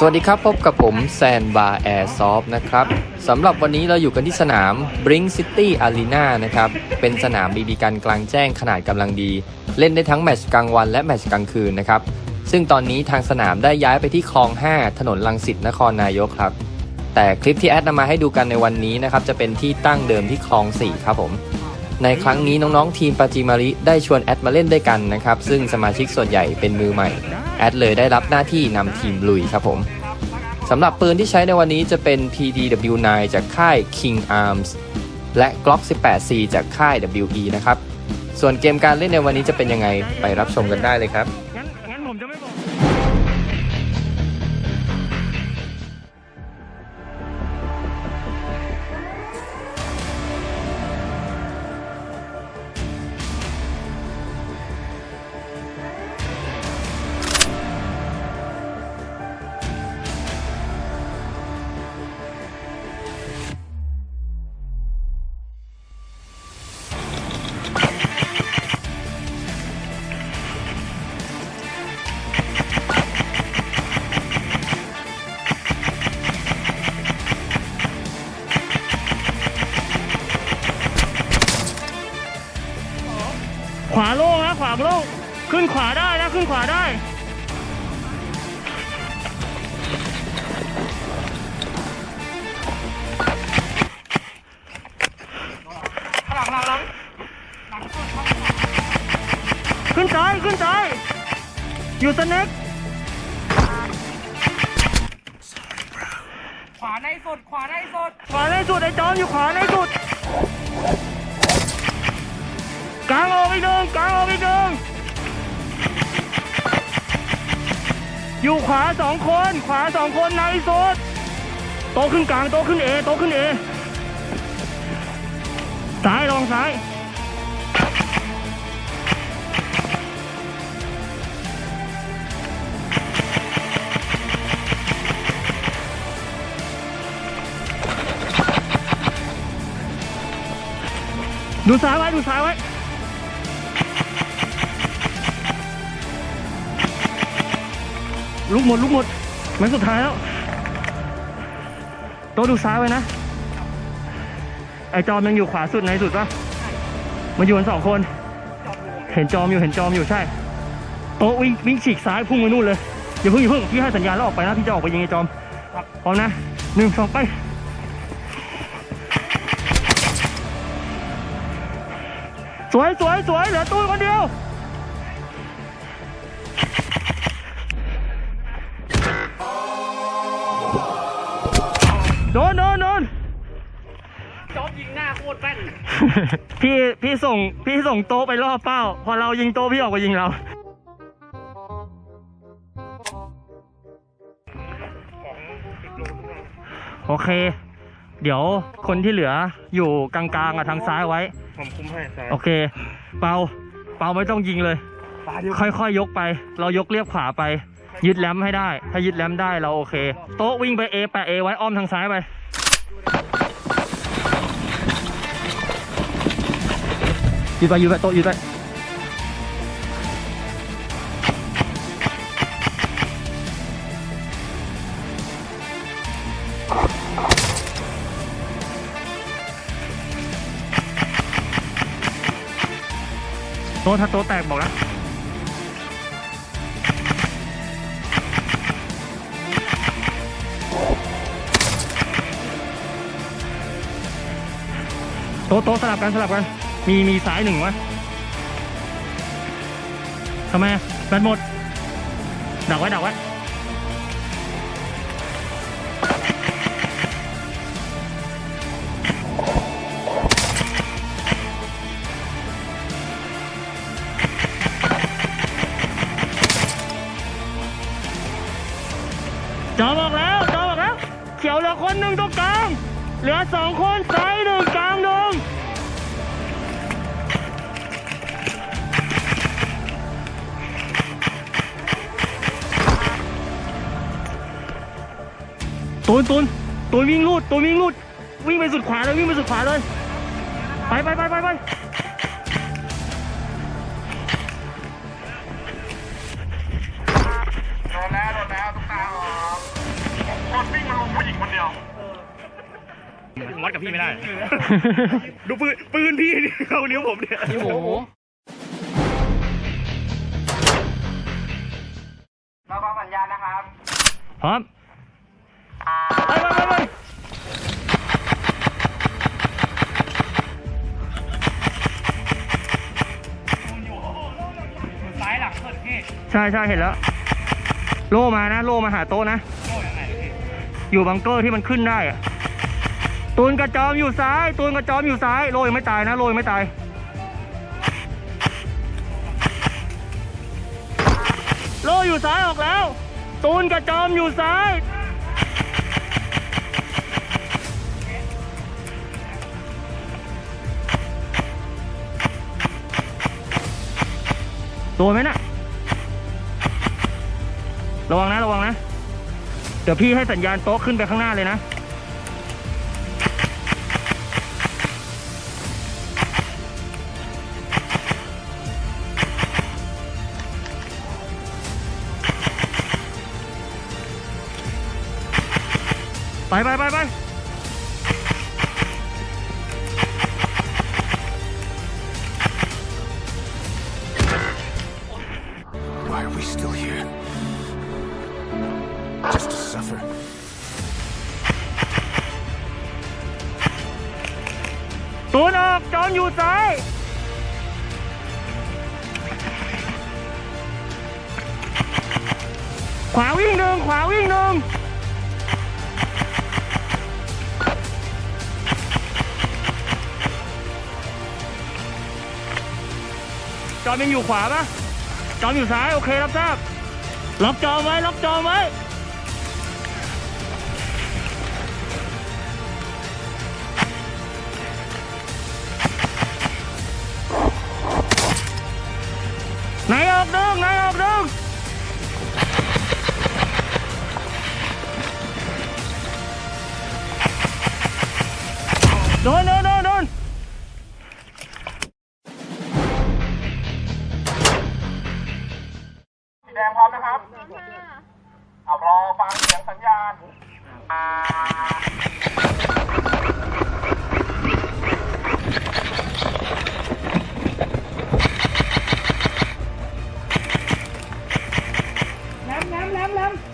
สวัสดีครับ พบกับผมแซนบาร์แอร์ซอฟนะครับสำหรับวันนี้เราอยู่กันที่สนาม Brink City Arena นะครับ เป็นสนามบีบีกันกลางแจ้งขนาดกำลังดี เล่นได้ทั้งแมตช์กลางวันและแมตช์กลางคืนนะครับ ซึ่งตอนนี้ทางสนามได้ย้ายไปที่คลอง 5 ถนนลังสิตนครนายกครับ แต่คลิปที่แอดนำมาให้ดูกันในวันนี้นะครับ จะเป็นที่ตั้งเดิมที่คลอง 4 ครับผม ในครั้งนี้น้องๆทีมปาจิมาริได้ชวนแอดมาเล่นด้วยกันนะครับ ซึ่งสมาชิกส่วนใหญ่เป็นมือใหม่ แอดเลยได้รับหน้าที่นำทีมลุยครับผมสำหรับปืนที่ใช้ในวันนี้จะเป็น PDW9 จากค่าย King Arms และ Glock 18C จากค่าย WE นะครับ ส่วนเกมการเล่นในวันนี้จะเป็นยังไงไปรับชมกันได้เลยครับ ขึ้นขวาได้นะขึ้นขวาได้ขึ้นซ้ายขึ้นซ้ายอยู่สเน็กขวาในสุด ขวาในสุด ขวาในสุดไอ้จอมอยู่ขวาในสุดกลางออกอีกหนึ่งกลางออกอีกหนึ่ง อยู่ขวาสองคน ขวาสองคนในสุดโตขึ้นกลางโตขึ้นเอโตขึ้นเอซ้ายลองซ้ายดูซ้ายไว้ ดูซ้ายไว้ ลุกหมดลุกหมดแมันสุดท้ายแล้ว โตะดูซ้ายไว้นะ ไอจอมยังอยู่ขวาสุดในสุดปะมันอยู่กันสองคน เห็นจอมอยู่เห็นจอมอยู่ใช่ โตะวิ่งวิ่งฉีกซ้ายพุ่งไปนู่นเลยอย่าเพิ่งอย่าเพิ่งพี่ให้สัญญาณแล้วออกไปนะพี่จะออกไปยิงไอจอมพร้อมนะหนึ่งสองไปสวยสวยสวยเหลือตู้คนเดียว พี่พี่ส่งพี่ส่งโต๊ะไปรอบเป้า พอเรายิงโต๊ะพี่ออกไปยิงเรา โอเค เดี๋ยวคนที่เหลืออยู่กลางๆอะทางซ้ายไว้ ผมคุมให้ซ้ายโอเค เปาเปาไม่ต้องยิงเลย ตาเดียวค่อยๆยกไป เรายกเรียบขวาไป ยึดแรมให้ได้ ถ้ายึดแรมได้เราโอเค โต๊ะวิ่งไปเอแปะเอไว้อ้อมทางซ้ายไป ยืดไปยืดไปโต๊ะยืดไปโต๊ะถ้าโต๊ะแตกบอกนะโต๊ะโต๊ะสลับกันสลับกัน มีมีซ้ายหนึ่งวะทำไมแบตหมด ดักไว้ดักไว้จอบอกแล้วจอบอกแล้ว เขียวเหลือคนหนึ่งตรงกลาง เหลือสองคนซ้ายหนึ่งกลางหนึ่ง นตูนตูนวิ่งลูดตัววิ่งลูดวิ่งไปสุดขวาเลยวิ่งไปสุดขวาเลยไปไปไปไปไปโดแล้วโดแล้วตุ๊กตาคนวิ่งมาลุมผู้หญิงคนเดียววัดกับพี่ไม่ได้ ดูปืนปืนพี่เขาเนี้วผมเนี่ยโอ้โหเราฟังสัญญาณนะครับ ครับ ช่ใช่เห็นแล้ว โล่มานะ โล่มาหาโต๊ะนะ อยู่บังเกอร์ที่มันขึ้นได้อะตูนกระจอมอยู่ซ้าย ตูนกระจอมอยู่ซ้าย โลยังไม่ตายนะ โลยังไม่ตาย โลอยู่ซ้ายออกแล้ว ตูนกระจอมอยู่ซ้ายโดนไหมน่ะ ระวังนะระวังนะ เดี๋ยวพี่ให้สัญญาณโต๊ะขึ้นไปข้างหน้าเลยนะ ไปไปไปไป suffer. ตูนออกจอมอยู่ซ้ายขวาวิ่งหนึ่งขวาวิ่งหนึ่งจอมยังอยู่ขวาปะจอมอยู่ซ้าย โอเค รับทราบล็อกจอมไว้ล็อกจอมไว้ นายอ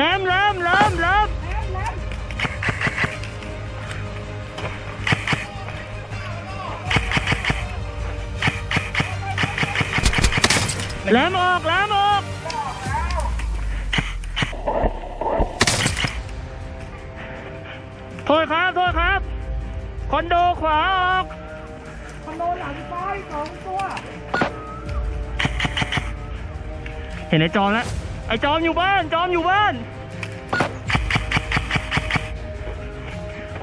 ลมแหลมแหลมแหลมออกแหลมออกโทษครับโทษครับ คอนโดขวาออก คอนโดหลังซ้ายสองตัว เห็นไอ้จอมแล้ว ไอ้จอมอยู่บ้าน จอมอยู่บ้าน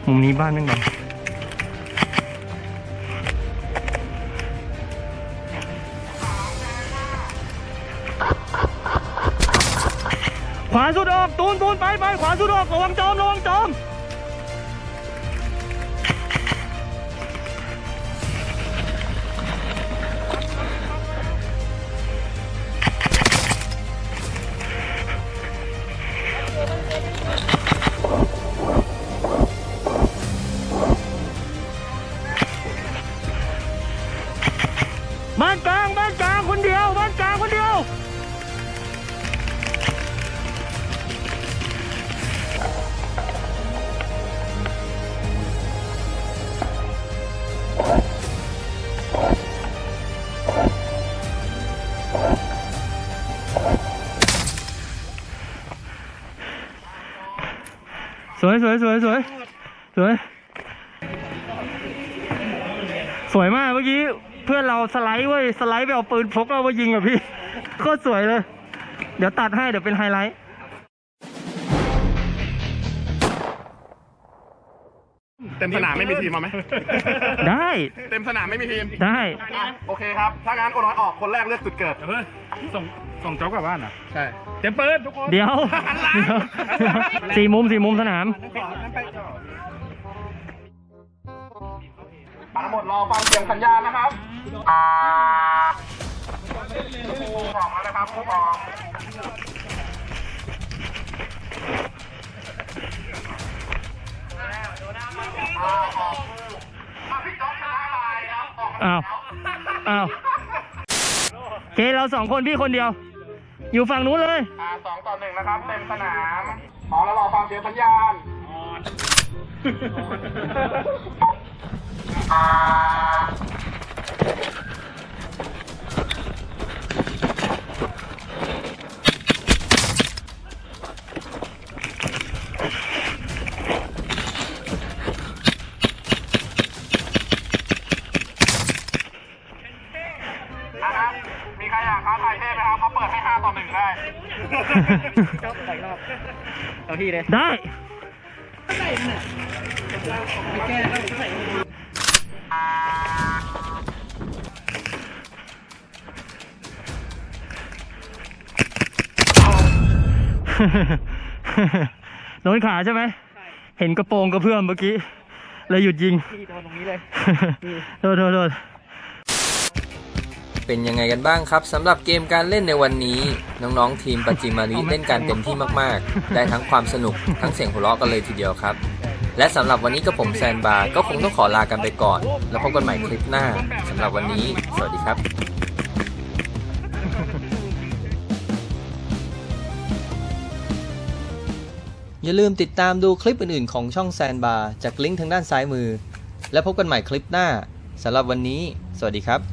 มุมนี้บ้านแม่งบังขวาสุดออก ตูนตูนไปไปขวาสุดออก ระวังจอม ระวังจอม วยสวยสวยสวยสวย สวยมากเมื่อกี้ เพื่อนเราสไลด์เว้ยสไลด์ไปเอาปืนพกเรามายิงอะพี่โคตรสวยเลย เดี๋ยวตัดให้เดี๋ยวเป็นไฮไลท์เต็มสนามไม่มีทีมมาไหมได้ เต็มสนามไม่มีทีมได้ โอเคครับ ถ้างั้นโอน้อยออกคนแรกเลือกจุดเกิดส่ง ส่งโจ๊กกลับบ้านอะใช่เต็มปืนทุกคนเดี๋ยวอะไรเดี๋ยวสี่มุมสี่มุมสนามทั้งหมดรอฟังเสียงสัญญาณนะครับออกแล้วนะครับผู้ออกอ่าออกอ้าว อ้าว โอเค เราสองคนพี่คนเดียว อยู่ฝั่งนู้นเลย อ่าสองต่อหนึ่งนะครับ เต็มสนามพร้อมแล้วรอฟังเสียงสัญญาณนะ ห้5ต่อ1ได้ชอบใส่รอบเอาที่เลยได้โดนขาใช่ไหม เห็นกระโปรงกระเพื่อมเมื่อกี้ เลยหยุดยิง พี่โดนตรงนี้เลยโทษโทษโทษ เป็นยังไงกันบ้างครับสำหรับเกมการเล่นในวันนี้ น้องๆ ทีมปาจิมาริเล่นการเต็มที่มากๆ ได้ทั้งความสนุกทั้งเสียงหัวเราะกันเลยทีเดียวครับ และสำหรับวันนี้กับผมแซนบาร์ก็คงต้องขอลากันไปก่อน แล้วพบกันใหม่คลิปหน้าสำหรับวันนี้ สวัสดีครับอย่าลืมติดตามดูคลิปอื่นๆ ของช่องแซนบาร์จากลิงก์ทางด้านซ้ายมือ และพบกันใหม่คลิปหน้าสำหรับวันนี้ สวัสดีครับ